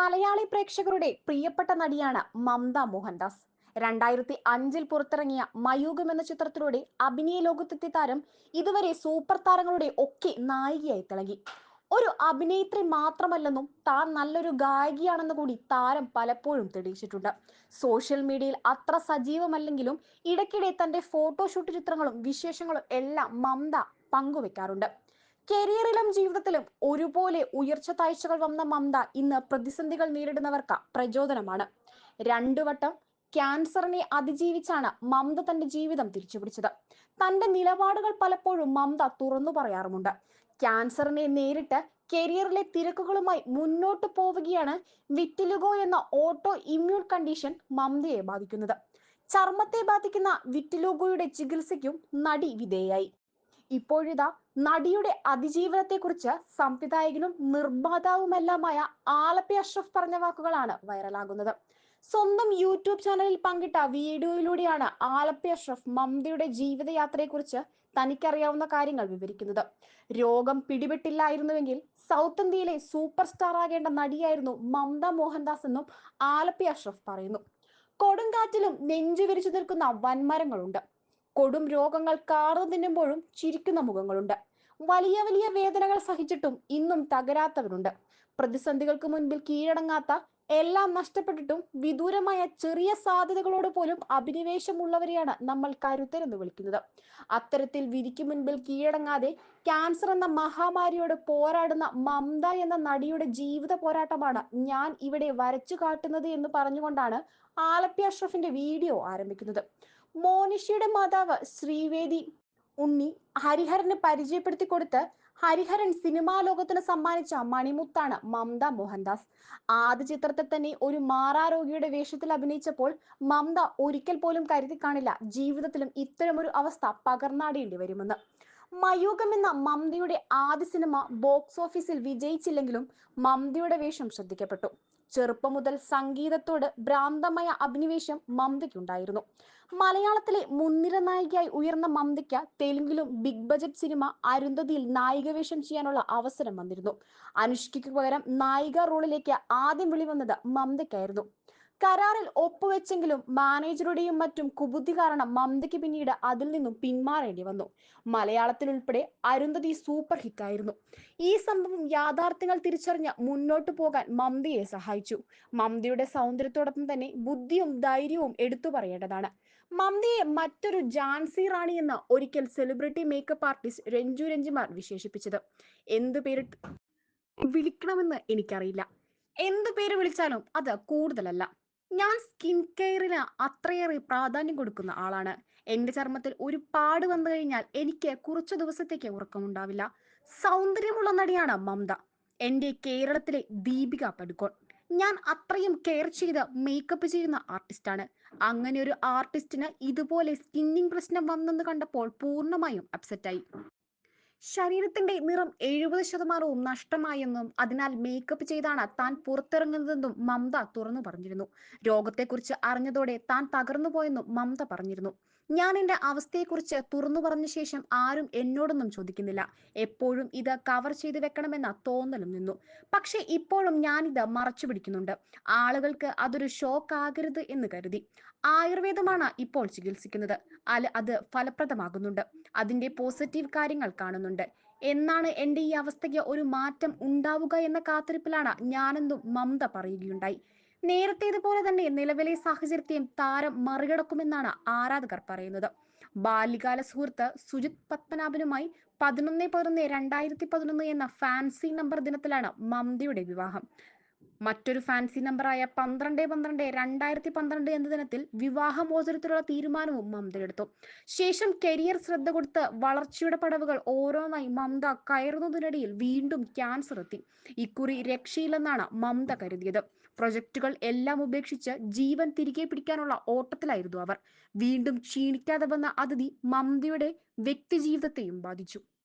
മലയാളി പ്രേക്ഷകരുടെ പ്രിയപ്പെട്ട നടിയാണ് മമത മോഹൻദാസ്. രണ്ടായിരത്തി അഞ്ചിൽ പുറത്തിറങ്ങിയ മയൂകം എന്ന ചിത്രത്തിലൂടെ അഭിനയ ലോകത്തെത്തിയ താരം ഇതുവരെ സൂപ്പർ താരങ്ങളുടെ ഒക്കെ നായികയായി തിളങ്ങി. ഒരു അഭിനേത്രി മാത്രമല്ലെന്നും താൻ നല്ലൊരു ഗായികയാണെന്ന് കൂടി താരം പലപ്പോഴും തെളിയിച്ചിട്ടുണ്ട്. സോഷ്യൽ മീഡിയയിൽ അത്ര സജീവമല്ലെങ്കിലും ഇടയ്ക്കിടെ തന്റെ ഫോട്ടോഷൂട്ട് ചിത്രങ്ങളും വിശേഷങ്ങളും എല്ലാം മമത പങ്കുവെക്കാറുണ്ട്. കരിയറിലും ജീവിതത്തിലും ഒരുപോലെ ഉയർച്ച താഴ്ചകൾ വന്ന മമത ഇന്ന് പ്രതിസന്ധികൾ നേരിടുന്നവർക്ക് പ്രചോദനമാണ്. രണ്ടു വട്ടം ക്യാൻസറിനെ അതിജീവിച്ചാണ് മമത തന്റെ ജീവിതം തിരിച്ചുപിടിച്ചത്. തന്റെ നിലപാടുകൾ പലപ്പോഴും മമത തുറന്നു പറയാറുമുണ്ട്. ക്യാൻസറിനെ നേരിട്ട് കരിയറിലെ തിരക്കുകളുമായി മുന്നോട്ട് പോവുകയാണ് വിറ്റിലുഗോ എന്ന ഓട്ടോ ഇമ്മ്യൂൺ കണ്ടീഷൻ മമതയെ ബാധിക്കുന്നത്. ചർമ്മത്തെ ബാധിക്കുന്ന വിറ്റിലുഗോയുടെ ചികിത്സയ്ക്കും നടി വിധേയായി. ഇപ്പോഴിതാ നടിയുടെ അതിജീവനത്തെക്കുറിച്ച് സംവിധായകനും നിർമ്മാതാവുമെല്ലാമായ ആലപ്പി അഷ്റഫ് പറഞ്ഞ വാക്കുകളാണ് വൈറലാകുന്നത്. സ്വന്തം യൂട്യൂബ് ചാനലിൽ പങ്കിട്ട വീഡിയോയിലൂടെയാണ് ആലപ്പി അഷ്റഫ് മമതയുടെ ജീവിതയാത്രയെക്കുറിച്ച് തനിക്കറിയാവുന്ന കാര്യങ്ങൾ വിവരിക്കുന്നത്. രോഗം പിടിപെട്ടില്ലായിരുന്നുവെങ്കിൽ സൗത്ത് ഇന്ത്യയിലെ സൂപ്പർ സ്റ്റാർ ആകേണ്ട നടിയായിരുന്നു മമത മോഹൻദാസ് എന്നും ആലപ്പി അഷ്റഫ് പറയുന്നു. കൊടുങ്കാറ്റിലും നെഞ്ചു വിരിച്ചു നിൽക്കുന്ന വൻമരങ്ങളുണ്ട്. കൊടും രോഗങ്ങൾ കാർന്നു തിന്നുമ്പോഴും ചിരിക്കുന്ന മുഖങ്ങളുണ്ട്. വലിയ വലിയ വേദനകൾ സഹിച്ചിട്ടും ഇന്നും തകരാത്തവരുണ്ട്. പ്രതിസന്ധികൾക്ക് മുൻപിൽ കീഴടങ്ങാത്ത എല്ലാം നഷ്ടപ്പെട്ടിട്ടും വിദൂരമായ ചെറിയ സാധ്യതകളോട് പോലും അഭിനിവേശമുള്ളവരെയാണ് നമ്മൾ കരുത്തരെന്ന് വിളിക്കുന്നത്. അത്തരത്തിൽ വിധിക്ക് മുൻപിൽ കീഴടങ്ങാതെ ക്യാൻസർ എന്ന മഹാമാരിയോട് പോരാടുന്ന മമത എന്ന നടിയുടെ ജീവിത പോരാട്ടമാണ് ഞാൻ ഇവിടെ വരച്ചു കാട്ടുന്നത് എന്ന് പറഞ്ഞുകൊണ്ടാണ് ആലപ്പി അഷ്റഫിന്റെ വീഡിയോ ആരംഭിക്കുന്നത്. മോനിഷയുടെ മാതാവ് ശ്രീവേദി ഉണ്ണി ഹരിഹരന് പരിചയപ്പെടുത്തി കൊടുത്ത് ഹരിഹരൻ സിനിമാ ലോകത്തിന് സമ്മാനിച്ച മണിമുത്താണ് മമത മോഹൻദാസ്. ആദ്യ ചിത്രത്തിൽ തന്നെ ഒരു മാറാരോഗിയുടെ വേഷത്തിൽ അഭിനയിച്ചപ്പോൾ മമത ഒരിക്കൽ പോലും കരുതി കാണില്ല ജീവിതത്തിലും ഇത്തരമൊരു അവസ്ഥ പകർന്നാടേണ്ടി വരുമെന്ന്. മയൂകം എന്ന മമതയുടെ ആദ്യ സിനിമ ബോക്സ് ഓഫീസിൽ വിജയിച്ചില്ലെങ്കിലും മമതയുടെ വേഷം ശ്രദ്ധിക്കപ്പെട്ടു. ചെറുപ്പം മുതൽ സംഗീതത്തോട് ഭ്രാന്തമായ അഭിനിവേശം മമതയ്ക്കുണ്ടായിരുന്നു. മലയാളത്തിലെ മുൻനിര നായികയായി ഉയർന്ന മമതയ്ക്ക് തെലുങ്കിലും ബിഗ് ബജറ്റ് സിനിമ അരുന്ധതിയിൽ നായികവേഷം ചെയ്യാനുള്ള അവസരം വന്നിരുന്നു. അനുഷ്കയ്ക്ക് പകരം നായിക റോളിലേക്ക് ആദ്യം വിളി വന്നത് മമതയ്ക്കായിരുന്നു. കരാറിൽ ഒപ്പുവെച്ചെങ്കിലും മാനേജറുടെയും മറ്റും കുബുദ്ധി കാരണം മമതയ്ക്ക് പിന്നീട് അതിൽ നിന്നും പിന്മാറേണ്ടി വന്നു. മലയാളത്തിൽ ഉൾപ്പെടെ അരുന്ധതി സൂപ്പർ ഹിറ്റായിരുന്നു ഈ സംഭവം യാഥാർത്ഥ്യങ്ങൾ തിരിച്ചറിഞ്ഞ് മുന്നോട്ടു പോകാൻ മമതയെ സഹായിച്ചു. മമതയുടെ സൗന്ദര്യത്തോടൊപ്പം തന്നെ ബുദ്ധിയും ധൈര്യവും എടുത്തു പറയേണ്ടതാണ്. മമതയെ മറ്റൊരു ജാൻസി റാണി എന്ന ഒരിക്കൽ celebrity makeup artist Ranju Ranjimar വിശേഷിപ്പിച്ചത്. എന്തു പേരിട്ട് വിളിക്കണമെന്ന് എനിക്കറിയില്ല. എന്ത് പേര് വിളിച്ചാലും അത് കൂടുതലല്ല. ഞാൻ സ്കിൻ കെയറിന് അത്രയേറെ പ്രാധാന്യം കൊടുക്കുന്ന ആളാണ്. എന്റെ ചർമ്മത്തിൽ ഒരു പാട് വന്നു കഴിഞ്ഞാൽ എനിക്ക് കുറച്ചു ദിവസത്തേക്ക് ഉറക്കമുണ്ടാവില്ല. സൗന്ദര്യമുള്ള നടിയാണ് മമത. എന്റെ കേരളത്തിലെ ദീപിക പടുക്കോൺ. ഞാൻ അത്രയും കെയർ ചെയ്ത് മേക്കപ്പ് ചെയ്യുന്ന ആർട്ടിസ്റ്റാണ് അങ്ങനെ ഒരു ആർട്ടിസ്റ്റിന് ഇതുപോലെ സ്കിന്നിങ് പ്രശ്നം വന്നെന്ന് കണ്ടപ്പോൾ പൂർണമായും അപ്സെറ്റായി ശരീരത്തിന്റെ നിറം എഴുപത് ശതമാനവും നഷ്ടമായെന്നും അതിനാൽ മേക്കപ്പ് ചെയ്താണ് താൻ പുറത്തിറങ്ങുന്നതെന്നും മമത തുറന്നു പറഞ്ഞിരുന്നു. രോഗത്തെക്കുറിച്ച് അറിഞ്ഞതോടെ താൻ തകർന്നുപോയെന്നും മമത പറഞ്ഞിരുന്നു. ഞാൻ എന്റെ അവസ്ഥയെക്കുറിച്ച് തുറന്നു പറഞ്ഞ ശേഷം ആരും എന്നോടൊന്നും ചോദിക്കുന്നില്ല. എപ്പോഴും ഇത് കവർ ചെയ്ത് വെക്കണമെന്ന തോന്നലും നിന്നു. പക്ഷേ ഇപ്പോഴും ഞാനിത് മറച്ചു പിടിക്കുന്നുണ്ട്. ആളുകൾക്ക് അതൊരു ഷോക്ക് ആകരുത് എന്ന് കരുതി. ആയുർവേദമാണ് ഇപ്പോൾ ചികിത്സിക്കുന്നത്. അല്ല അത് ഫലപ്രദമാകുന്നുണ്ട്. അതിന്റെ പോസിറ്റീവ് കാര്യങ്ങൾ കാണുന്നുണ്ട്. എന്നാണ് എന്റെ ഈ അവസ്ഥയ്ക്ക് ഒരു മാറ്റം ഉണ്ടാവുക എന്ന കാത്തിരിപ്പിലാണ് ഞാനെന്നും മമത പറയുകയുണ്ടായി. നേരത്തേതുപോലെ തന്നെ നിലവിലെ സാഹചര്യത്തെയും താരം മറികടക്കുമെന്നാണ് ആരാധകർ പറയുന്നത്. ബാല്യകാല സുഹൃത്ത് സുജിത് പത്മനാഭനുമായി പതിനൊന്ന് പതിനൊന്ന് രണ്ടായിരത്തി പതിനൊന്ന് എന്ന ഫാൻസി നമ്പർ ദിനത്തിലാണ് മമതയുടെ വിവാഹം. മറ്റൊരു ഫാൻസി നമ്പറായ പന്ത്രണ്ട് പന്ത്രണ്ട് രണ്ടായിരത്തി പന്ത്രണ്ട് എന്ന ദിനത്തിൽ വിവാഹമോചനത്തിലുള്ള തീരുമാനവും മമത എടുത്തു ശേഷം കരിയർ ശ്രദ്ധ കൊടുത്ത് വളർച്ചയുടെ പടവുകൾ ഓരോന്നായി മമത കയറുന്നതിനിടയിൽ വീണ്ടും ക്യാൻസർ എത്തി. ഇക്കുറി രക്ഷയില്ലെന്നാണ് മമത കരുതിയത്. പ്രൊജക്ടുകൾ എല്ലാം ഉപേക്ഷിച്ച് ജീവൻ തിരികെ പിടിക്കാനുള്ള ഓട്ടത്തിലായിരുന്നു അവർ. വീണ്ടും ക്ഷീണിക്കാതെ വന്ന അതിഥി മമതയുടെ വ്യക്തിജീവിതത്തെയും ബാധിച്ചു.